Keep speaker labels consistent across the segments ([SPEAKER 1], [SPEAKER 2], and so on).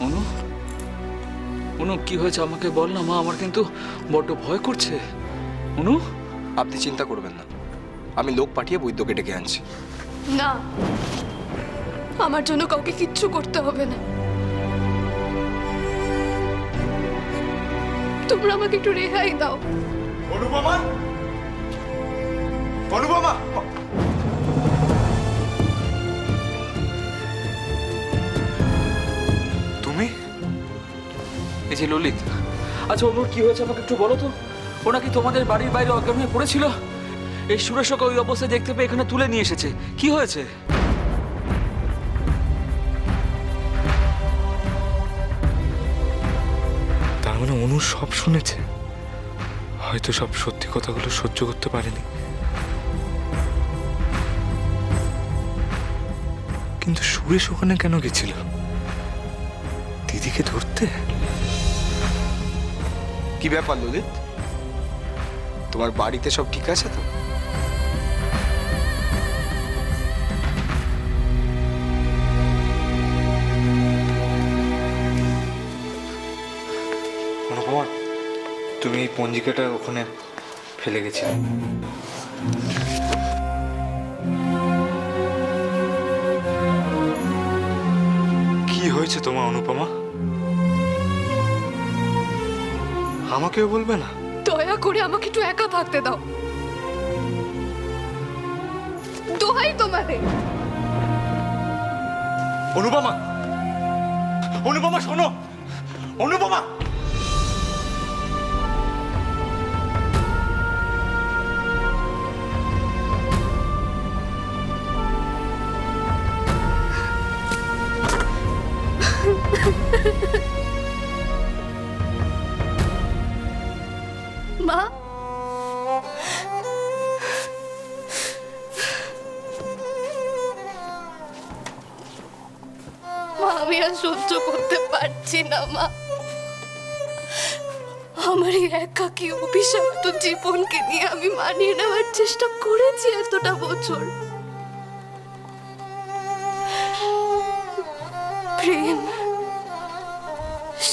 [SPEAKER 1] অনু? অনু কি হয়েছে আমাকে বল না মা আমার কিন্তু বড্ড ভয় করছে। অনু?
[SPEAKER 2] আপনি চিন্তা করবেন না। আমি লোক পাঠিয়ে বৈদ্যকে ডেকে আনছি।
[SPEAKER 3] না আমার জন্য কাউকে কিচ্ছু করতে হবে না। তোমরা আমাকে একটু রেহাই দাও।
[SPEAKER 2] অনুপমা?
[SPEAKER 1] যে ললিত। আচ্ছা অনুর কি হয়েছে আমাকে একটু বলো তো? ও নাকি তোমাদের বাড়ির বাইরে অজ্ঞান হয়ে পড়েছিল? এই সুরেশকে ওই অবস্থায় দেখতে পেয়ে এখানে তুলে নিয়ে এসেছে। কি হয়েছে?
[SPEAKER 4] তার মানে অনু সব শুনেছে। হয়তো সব সত্যি কথাগুলো সহ্য করতে পারেনি। কিন্তু সুরেশ ওখানে কেন গেছিল? দিদিকে ধরতে?
[SPEAKER 2] কি ব্যাপার ললিত? তোমার বাড়িতে সব ঠিক আছে তো?
[SPEAKER 4] অনুপমা তুমি এই পঞ্জিকাটা ওখানে ফেলে গেছিলে। কি হয়েছে তোমার অনুপমা? আমাকেও বলবে না?
[SPEAKER 3] দয়া করে আমাকে একটু একা থাকতে দাও। দোহাই তোমাদের।
[SPEAKER 4] অনুপমা! অনুপমা শোনো! অনুপমা!
[SPEAKER 3] মা। আমি আর সহ্য করতে পারছি না, মা। আমার একাকী অভিশপ্ত জীবনকে নিয়ে আমি মানিয়ে নেওয়ার চেষ্টা করেছি এতটা বছর। প্রেম,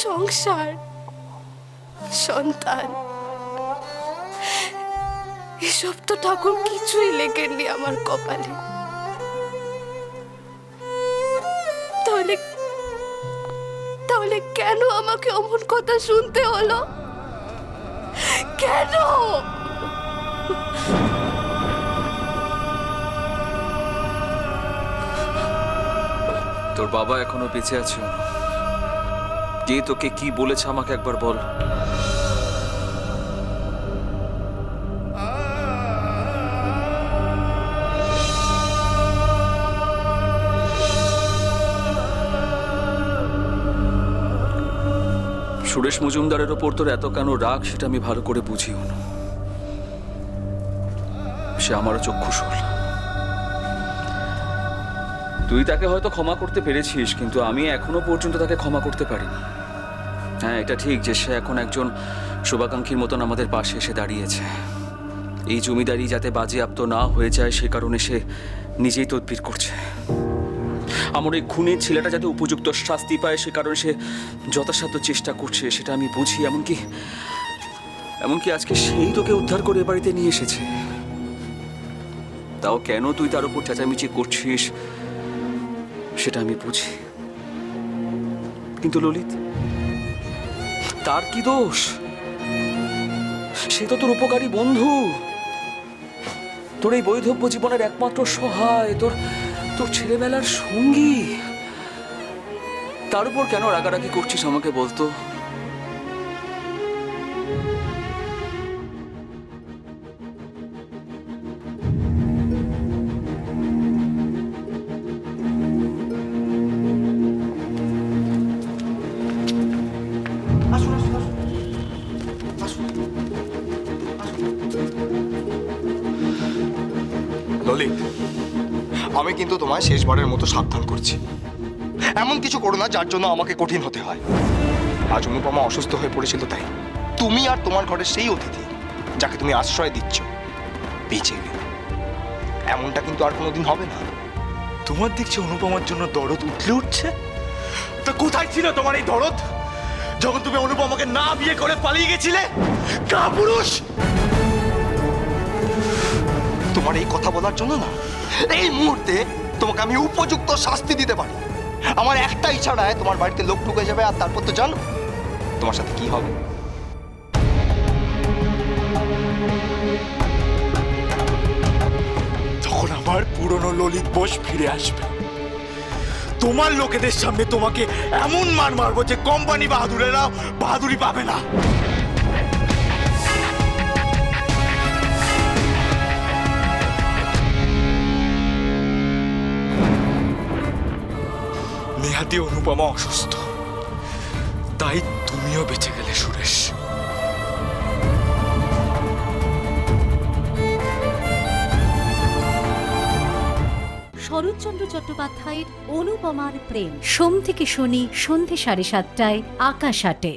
[SPEAKER 3] সংসার, সন্তান। এসব তো ঠাকুর কিছুই লেখেননি আমার কপালে। তাহলে তাহলে কেন আমাকে অমন কথা শুনতে হলো? কেন?
[SPEAKER 1] তোর বাবা এখনও বেঁচে আছে। কে তোকে কি বলেছে আমাকে একবার বল। সুরেশ মজুমদারের ওপর তোর এত কেন রাগ, সেটা আমি ভালো করে বুঝি অনু সে আমারও চক্ষুশূল তুই তাকে হয়তো ক্ষমা করতে পেরেছিস, কিন্তু আমি এখনও পর্যন্ত তাকে ক্ষমা করতে পারিনি। হ্যাঁ এটা ঠিক যে সে এখন একজন শুভাকাঙ্ক্ষীর মতন আমাদের পাশে এসে দাঁড়িয়েছে। এই জমিদারি যাতে বাজেয়াপ্ত না হয়ে যায়, সে কারণে সে নিজেই তদবির করছে। আমার এই খুনির ছেলেটা যাতে উপযুক্ত শাস্তি পায় সে কারণে সে যথাসাধ্য চেষ্টা করছে, সেটা আমি বুঝি। এমনকি এমনকি আজকে সেই তোকে উদ্ধার করে বাড়িতে নিয়ে এসেছে। তাও কেন তুই তার উপর চেঁচামেচি করছিস, সেটা আমি বুঝি। কিন্তু ললিত, তার কি দোষ? সে তো তোর উপকারী বন্ধু। তোর এই বৈধব্য জীবনের একমাত্র সহায়, তোর তোর ছেলেবেলার সঙ্গী? তার উপর কেন রাগারাগি করছিস আমাকে বলতো?
[SPEAKER 2] আমি কিন্তু তোমায় শেষবারের মতো সাবধান করছি। এমন কিছু করো না যার জন্য আমাকে কঠিন হতে হয়। আজ অনুপমা অসুস্থ হয়ে পড়েছিল তাই তুমি আর তোমার ঘরের সেই অতিথি যাকে তুমি আশ্রয় দিচ্ছ, বেঁচে এমনটা কিন্তু আর কোনোদিন হবে না।
[SPEAKER 4] তোমার দেখছি অনুপমার জন্য দরদ উঠলে উঠছে।
[SPEAKER 5] তো কোথায় ছিল তোমার এই দরদ? যখন তুমি অনুপমাকে না বিয়ে করে পালিয়ে গেছিলে কা
[SPEAKER 2] তোমার এই কথা বলার জন্য না। এই মুহূর্তে তোমাকে আমি উপযুক্ত শাস্তি দিতে পারি। আমার একটা ইচ্ছাটায় তোমার বাড়িতে লোক ঢুকে যাবে, আর তারপর তো জানো তোমার সাথে কি হবে।
[SPEAKER 5] তখন আমার পুরনো ললিত বোস ফিরে আসবে। তোমার লোকেদের সামনে তোমাকে এমন মার মারবো যে কোম্পানি বাহাদুরেরা বাহাদুরি পাবে না। নেহাতি অনুপমা অসুস্থ। তাই তুমিও বেঁচে গেলে, সুরেশ।
[SPEAKER 6] শরৎচন্দ্র চট্টোপাধ্যায়ের অনুপমার প্রেম। সোম থেকে শনি সন্ধে সাড়ে সাতটায়, আকাশ আটে।